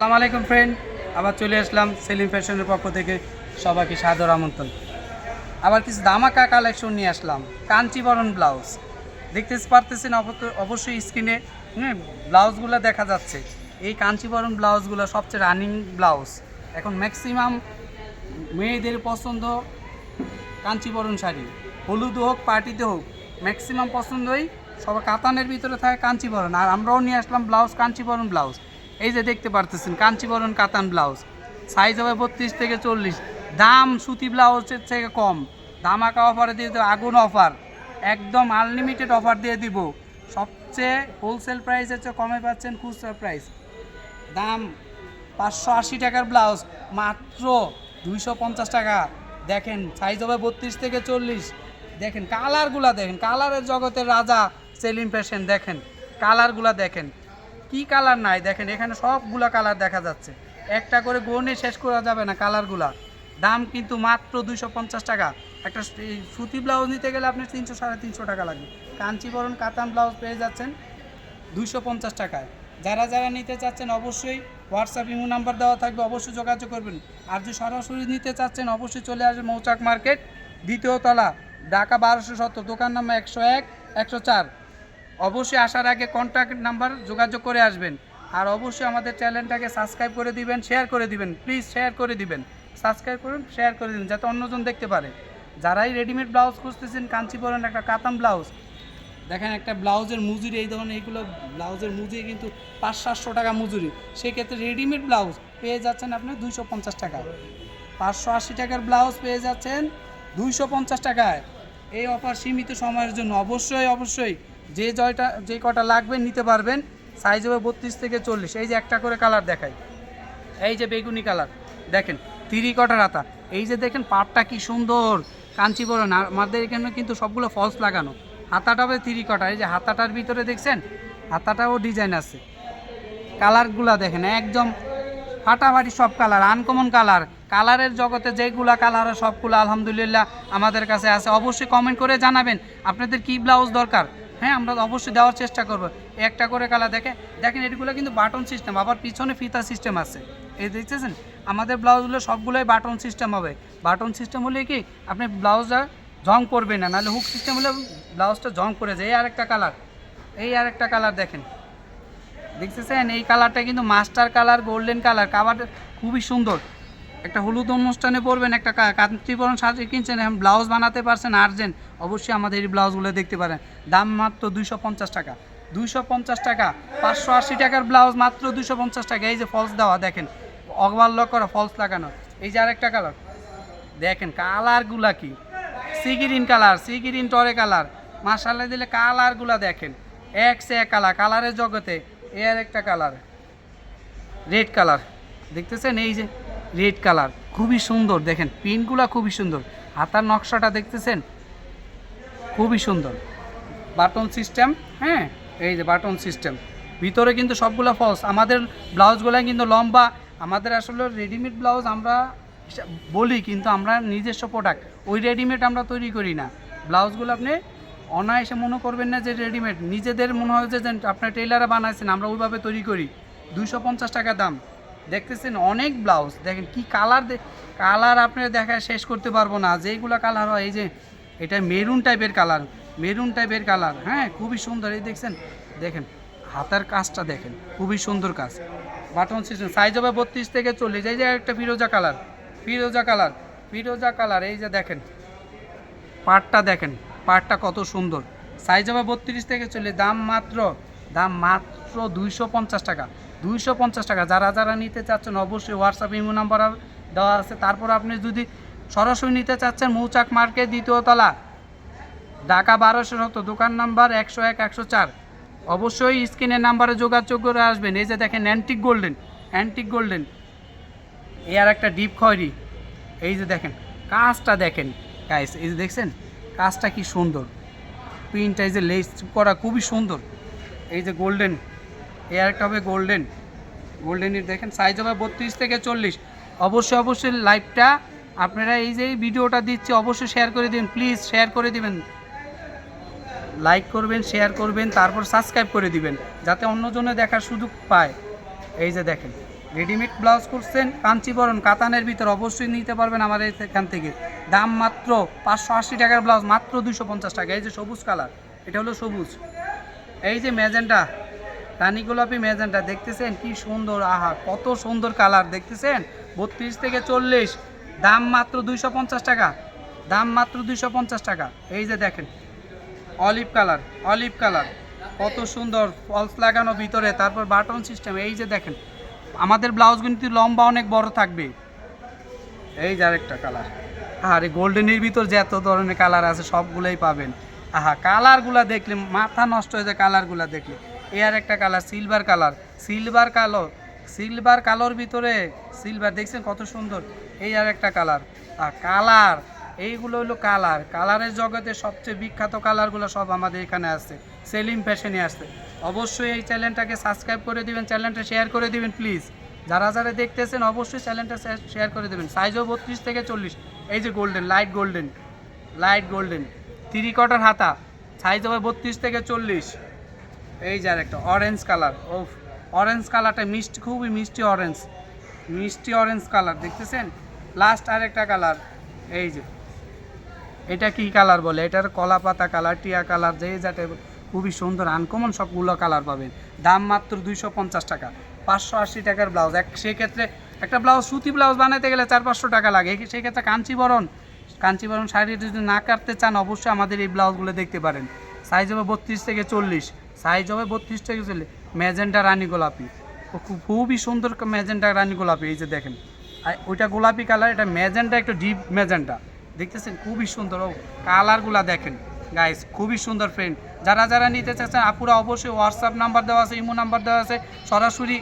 আসসালামু আলাইকুম ফ্রেন্ড আবার চলে আসলাম সেলিম ফ্যাশনের পক্ষ থেকে। সবাইকে সাদর আমন্ত্রণ। আবার কিছু দামাকা কালেকশন নিয়ে আসলাম। কাঞ্চিবরণ ব্লাউজ দেখতে পারতেছেন অবশ্যই স্ক্রিনে ব্লাউজগুলো দেখা যাচ্ছে। এই কাঞ্চিবরণ ব্লাউজগুলো সবচেয়ে রানিং ব্লাউজ এখন ম্যাক্সিমাম মেয়েদের পছন্দ কাঞ্চিবরণ শাড়ি। হলুদ হোক, পার্টিতে হোক ম্যাক্সিমাম পছন্দই সবার কাতানের ভিতরে থাকে কাঞ্চিবরণ। আর আমরাও নিয়ে আসলাম ব্লাউজ কাঞ্চিবরণ ব্লাউজ এই যে দেখতে পারতেছেন কাঞ্চিবরণ কাতান ব্লাউজ। সাইজ হবে বত্রিশ থেকে চল্লিশ। দাম সুতি ব্লাউজের থেকে কম। দামাকা অফারে দিয়ে দেবো, আগুন অফার একদম আনলিমিটেড অফার দিয়ে দিব। সবচেয়ে হোলসেল প্রাইসের চেয়ে কমে পাচ্ছেন খুচরা প্রাইস দাম পাঁচশো আশি টাকার ব্লাউজ, মাত্র দুইশো পঞ্চাশ টাকা। দেখেন সাইজ হবে বত্রিশ থেকে চল্লিশ। দেখেন কালারগুলা দেখেন কালারের জগতের রাজা সেলিম ফ্যাশন, দেখেন। কালারগুলা দেখেন। কি কালার নাই? দেখেন, এখানে সবগুলা কালার দেখা যাচ্ছে। একটা করে গনে শেষ করা যাবে না কালারগুলা দাম কিন্তু মাত্র দুইশো পঞ্চাশ টাকা। একটা সুতি ব্লাউজ নিতে গেলে আপনি তিনশো, সাড়ে তিনশো টাকা লাগবে কাঞ্চিবরণ কাতান ব্লাউজ পেয়ে যাচ্ছেন দুইশো পঞ্চাশ টাকায়। যারা যারা নিতে চাচ্ছেন অবশ্যই হোয়াটসঅ্যাপ ইমো নাম্বার দেওয়া থাকবে, অবশ্যই যোগাযোগ করবেন। আর যদি সরাসরি নিতে চাচ্ছেন, অবশ্যই চলে আসবেন মৌচাক মার্কেট দ্বিতীয় তলা, ঢাকা বারোশো সত্তর, দোকান নাম্বার একশো এক, একশো চার। অবশ্যই আসার আগে কন্ট্যাক্ট নাম্বার যোগাযোগ করে আসবেন। আর অবশ্যই আমাদের চ্যানেলটাকে সাবস্ক্রাইব করে দিবেন শেয়ার করে দিবেন প্লিজ শেয়ার করে দিবেন। সাবস্ক্রাইব করুন শেয়ার করে দিন যাতে অন্যজন দেখতে পারে। যারাই রেডিমেড ব্লাউজ খুঁজতেছেন কাঞ্চিপুরন একটা কাতাম ব্লাউজ দেখেন একটা ব্লাউজের মজুরি, এই ধরনের এইগুলো ব্লাউজের মজুরি কিন্তু পাঁচ সাতশো টাকা মজুরি। সেক্ষেত্রে রেডিমেড ব্লাউজ পেয়ে যাচ্ছেন আপনি দুইশো পঞ্চাশ টাকা। পাঁচশো আশি টাকার ব্লাউজ পেয়ে যাচ্ছেন দুইশো পঞ্চাশ টাকায়। এই অফার সীমিত সময়ের জন্য। অবশ্যই অবশ্যই যে জয়টা যে কটা লাগবে নিতে পারবেন সাইজ হবে বত্রিশ থেকে চল্লিশ। এই যে একটা করে কালার দেখাই। এই যে বেগুনি কালার দেখেন তিরি কটার হাতা এই যে দেখেন পাটটা কি সুন্দর। কাঞ্চিবরণ। আর আমাদের এখানে কিন্তু সবগুলো ফলস লাগানো। হাতাটা হবে তিরি কটা এই যে হাতাটার ভিতরে দেখছেন, হাতাটাও ডিজাইন আছে। কালারগুলা দেখেন, একদম ফাটাফাটি সব কালার আনকমন কালার কালারের জগতে যেগুলা কালার সবগুলো আলহামদুলিল্লাহ আমাদের কাছে আছে। অবশ্যই কমেন্ট করে জানাবেন। আপনাদের কি ব্লাউজ দরকার? হ্যাঁ আমরা অবশ্যই দেওয়ার চেষ্টা করব। একটা করে কালার দেখে দেখেন, এগুলো কিন্তু বাটন সিস্টেম আবার পিছনে ফিতা সিস্টেম আছে। এই দেখতেছেন? আমাদের ব্লাউজগুলো সবগুলোই বাটন সিস্টেম হবে। বাটন সিস্টেম হলে কি? আপনি ব্লাউজটা জং করবে না, নাহলে হুক সিস্টেম হলে ব্লাউজটা জং করে যায়। এই আরেকটা কালার। এই আরেকটা কালার দেখেন। দেখতেছেন? এই কালারটা কিন্তু মাস্টার কালার গোল্ডেন কালার। কালারটা খুবই সুন্দর। একটা হলুদ অনুষ্ঠানে পরবেন, একটা কা- কাঞ্চিবরণ সাজে কিনছেন, এখন ব্লাউজ বানাতে পারছেন আর্জেন্ট, অবশ্যই আমাদের এই ব্লাউজগুলো দেখতে পারেন। দাম মাত্র দুইশো পঞ্চাশ টাকা। দুইশো পঞ্চাশ টাকা, পাঁচশো আশি টাকার ব্লাউজ মাত্র দুইশো পঞ্চাশ টাকা। এই যে ফলস দেওয়া, দেখেন অগবাল্য করা ফলস লাগানো। এই যে আরেকটা কালার দেখেন, কালারগুলা কি? Sea green colour, sea green টরে কালার। মাসাল্লা দিলে কালারগুলা দেখেন, এক সে এক কালার, কালারের জগতে এ আর একটা কালার, রেড কালার। দেখতেছেন এই যে রেড কালার। খুবই সুন্দর, দেখেন, পিনগুলা খুবই সুন্দর। হাতার নকশাটা দেখতেছেন? খুবই সুন্দর। বাটন সিস্টেম হ্যাঁ? এই যে বাটন সিস্টেম। ভিতরে কিন্তু সবগুলো ফলস আমাদের ব্লাউজগুলো কিন্তু লম্বা। আমাদের আসলে রেডিমেড ব্লাউজ আমরা বলি, কিন্তু আমরা নিজস্ব প্রোডাক্ট ওই রেডিমেড আমরা তৈরি করি না। ব্লাউজগুলো আপনি অনায়াসে মনে করবেন না যে রেডিমেড নিজেদের মনে হয় যে আপনার টেলারে বানাইছেন, আমরা ওইভাবে তৈরি করি। পঞ্চাশ টাকা দাম। দেখতেছেন অনেক ব্লাউজ। দেখেন কি কালার কালার আপনি দেখা শেষ করতে পারব না। যেইগুলো কালার হয়, এই যে এটা মেরুন টাইপের কালার। মেরুন টাইপের কালার হ্যাঁ? খুবই সুন্দর। এই দেখছেন? দেখেন, হাতার কাজটা দেখেন। খুবই সুন্দর কাজ। বাটন সিস্টেম সাইজ হবে বত্রিশ থেকে চল্লিশ। এই যে একটা ফিরোজা কালার। ফিরোজা কালার ফিরোজা কালার। এই যে দেখেন, পাটটা দেখেন, পাটটা কত সুন্দর। সাইজ হবে বত্রিশ থেকে চল্লিশ। দাম মাত্র দাম মাত্র দুইশো পঞ্চাশ টাকা। দুইশো পঞ্চাশ টাকা। যারা যারা নিতে চাচ্ছেন অবশ্যই হোয়াটসঅ্যাপ ইমো নাম্বার দেওয়া আছে। তারপর আপনি যদি সরাসরি নিতে চাচ্ছেন মৌচাক মার্কেট দ্বিতীয় তলা, ঢাকা বারোশো শত, দোকান নাম্বার একশো এক, একশো চার। অবশ্যই স্ক্রিনের নাম্বারে যোগাযোগ করে আসবেন। এই যে দেখেন অ্যান্টিক গোল্ডেন অ্যান্টিক গোল্ডেন এ আর একটা ডিপ খয়রি। এই যে দেখেন, কাজটা দেখেন গাইস এই যে দেখছেন, কাজটা কি সুন্দর। যে লেস করা খুবই সুন্দর। এই যে গোল্ডেন এই আরেকটা হবে গোল্ডেন গোল্ডেনের দেখেন সাইজ হবে বত্রিশ থেকে চল্লিশ। অবশ্যই অবশ্যই লাইভটা আপনারা এই যে ভিডিওটা দিচ্ছি, অবশ্যই শেয়ার করে দিন প্লিজ শেয়ার করে দিবেন। লাইক করবেন শেয়ার করবেন, তারপর সাবস্ক্রাইব করে দিবেন, যাতে অন্যজনে দেখার সুযোগ পায়। এই যে দেখেন রেডিমেড ব্লাউজ করছেন কাঞ্চিবরণ, কাতানের ভিতর অবশ্যই নিতে পারবেন আমার এখান থেকে। দাম মাত্র পাঁচশো আশি টাকার ব্লাউজ মাত্র দুশো পঞ্চাশ টাকা। এই যে সবুজ কালার এটা হলো সবুজ। এই যে ম্যাজেন্টা রানী গোলাপি ম্যাজেন্টা দেখতেছেন কি সুন্দর আহা কত সুন্দর কালার, দেখতেছেন? বত্রিশ থেকে চল্লিশ, দাম মাত্র দুইশো পঞ্চাশ টাকা, দাম মাত্র দুইশো পঞ্চাশ টাকা। এই যে দেখেন, অলিভ কালার অলিভ কালার, কত সুন্দর, ফলস লাগানো ভিতরে, তারপর বাটন সিস্টেম, এই যে দেখেন, আমাদের ব্লাউজ কিন্তু লম্বা অনেক, বড় থাকবে। এই যে আরেকটা কালার আর এই গোল্ডেনের ভিতর যে এত ধরনের কালার আছে, সবগুলোই পাবেন। আহা, কালারগুলা দেখলে মাথা নষ্ট হয়ে যায়, কালারগুলা দেখলে। এই আর একটা কালার সিলভার কালার। সিলভার কালো সিলভার কালোর ভিতরে সিলভার দেখছেন কত সুন্দর? এই আর একটা কালার। আর কালার, এইগুলো হলো কালার। কালারের জগতে সবচেয়ে বিখ্যাত কালারগুলো সব আমাদের এখানে আছে সেলিম ফ্যাশনে আসছে। অবশ্যই এই চ্যানেলটাকে সাবস্ক্রাইব করে দিবেন, চ্যানেলটা শেয়ার করে দিবেন প্লিজ যারা যারা দেখতেছেন, অবশ্যই চ্যানেলটা শেয়ার করে দেবেন। সাইজও বত্রিশ থেকে চল্লিশ। এই যে golden light golden light golden three কটার হাতা। সাইজ হবে বত্রিশ থেকে চল্লিশ। এই যে আর একটা অরেঞ্জ কালার ও অরেঞ্জ কালারটা মিষ্টি, খুবই মিষ্টি অরেঞ্জ মিষ্টি অরেঞ্জ কালার দেখতেছেন? লাস্ট আরেকটা কালার এই যে, এটা কি কালার বলে? এটার কলা পাতা কালার টিয়া কালার যে যাতে খুবই সুন্দর আনকমন সবগুলো কালার পাবেন। দাম মাত্র দুইশো পঞ্চাশ টাকা, পাঁচশো আশি টাকার ব্লাউজ এক, সেক্ষেত্রে একটা ব্লাউজ সুতি ব্লাউজ বানাতে গেলে চার, পাঁচশো টাকা লাগে। সেক্ষেত্রে কাঞ্চিবরণ কাঞ্চিবরণ শাড়ি যদি না কাটতে চান, অবশ্যই আমাদের এই ব্লাউজগুলো দেখতে পারেন। সাইজ হবে বত্রিশ থেকে চল্লিশ। সাইজ হবে বত্রিশ টাকা চল্লিশ ম্যাজেন্টা রানী গোলাপি। ও খুব- খুবই সুন্দর ম্যাজেন্টা রানী গোলাপি, এই যে দেখেন। আর ওইটা গোলাপি কালার এটা ম্যাজেন্টা একটু ডিপ ম্যাজেন্টা দেখতেছেন? খুবই সুন্দর। ও কালারগুলা দেখেন। গাইস খুবই সুন্দর ফ্রেন্ড যারা যারা নিতে চাচ্ছেন, আপুরা অবশ্যই হোয়াটসঅ্যাপ নাম্বার দেওয়া আছে ইমো নাম্বার দেওয়া আছে। সরাসরি